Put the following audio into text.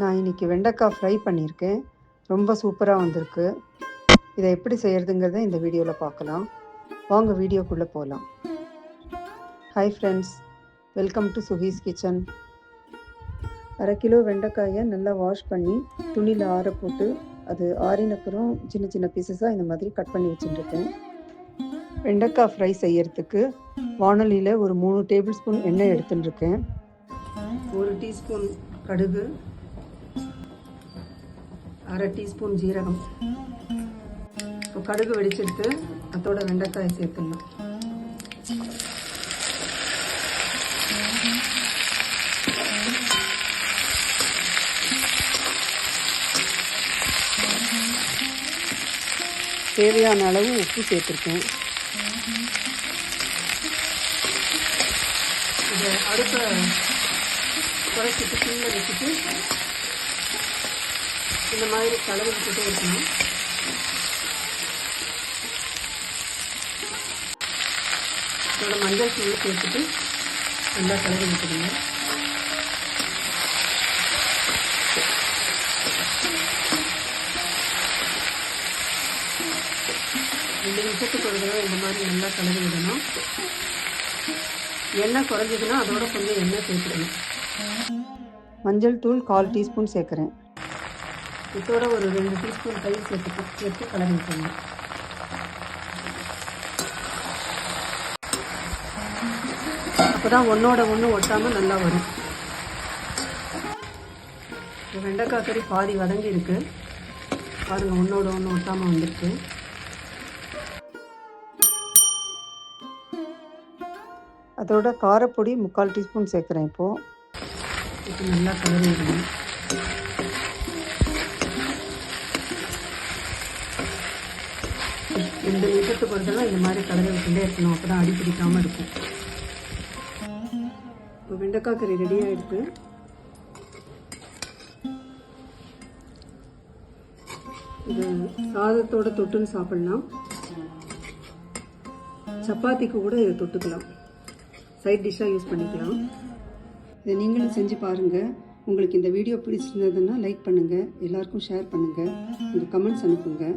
நான் இன்னைக்கு வெண்டைக்காய் ஃப்ரை பண்ணியிருக்கேன். ரொம்ப சூப்பராக வந்திருக்கு. இதை எப்படி செய்கிறதுங்கிறத இந்த வீடியோவில் பார்க்கலாம். வாங்க வீடியோக்குள்ளே போகலாம் hi friends welcome to Suhi's kitchen அரை கிலோ வெண்டைக்காயை நல்லா வாஷ் பண்ணி துணியில் ஆற போட்டு அது ஆறினப்புறம் சின்ன சின்ன பீசஸாக இந்த மாதிரி கட் பண்ணி வச்சுட்டுருக்கேன். வெண்டைக்காய் ஃப்ரை செய்யறதுக்கு வானொலியில் ஒரு மூணு டேபிள் ஸ்பூன் எண்ணெய் எடுத்துன்னு இருக்கேன் ஒரு டீஸ்பூன் கடுகு அரை டீஸ்பூன் ஜீரகம். இப்போ கடுகு வெடிச்செடுத்து அதோட வெண்டைக்காயை சேர்த்துடலாம். தேவையான அளவு உப்பு சேர்த்துருக்கேன். இதை அடுப்பை குறைச்சிட்டு கீழே வச்சுட்டு இந்த மாதிரி கலவை விட்டுட்டே இருக்கணும். இதோட மஞ்சள் தூள் சேர்த்துட்டு நல்லா கலவை விட்டுடுங்க. ரெண்டு நிமிஷத்துக்கு ஒரு தடவை இந்த மாதிரி நல்லா கலந்து விடணும். எண்ணெய் குறைஞ்சதுன்னா அதோட கொஞ்சம் எண்ணெய் சேர்த்துக்கணும் மஞ்சள் தூள் கால் டீஸ்பூன் சேர்க்குறேன். இதோட ஒரு ரெண்டு டீஸ்பூன் தயிர் சேர்த்து சேர்த்து கலரி அப்போ தான் ஒன்றோட ஒன்று ஒட்டாமல் நல்லா வரும். வெண்டைக்காய் கறி பாதி வதங்கி இருக்கு பாருங்கள் ஒன்றோட ஒன்று ஒட்டாமல் வந்துருக்கு. அதோட காரப்பொடி முக்கால் டீஸ்பூன் சேர்க்குறேன் இப்போது இப்போ நல்லா கலரி ரெண்டு நிமிஷத்துக்கு பொறுத்தெல்லாம் இந்த மாதிரி கலரை விட்டுட்டே இருக்கணும். அப்போ தான் அடி பிடிக்காமல் இருக்கும். இப்போ வெண்டைக்காய் கறி ரெடி ஆகிடுது இது சாதத்தோட தொட்டுன்னு சாப்பிடலாம். சப்பாத்திக்கு கூட இதை தொட்டுக்கலாம். சைட் டிஷ்ஷாக யூஸ் பண்ணிக்கலாம். இதை நீங்களும் செஞ்சு பாருங்கள் உங்களுக்கு இந்த வீடியோ பிடிச்சிருந்ததுன்னா லைக் பண்ணுங்கள் எல்லாருக்கும் ஷேர் பண்ணுங்கள் உங்கள் கமெண்ட்ஸ் அனுப்புங்கள்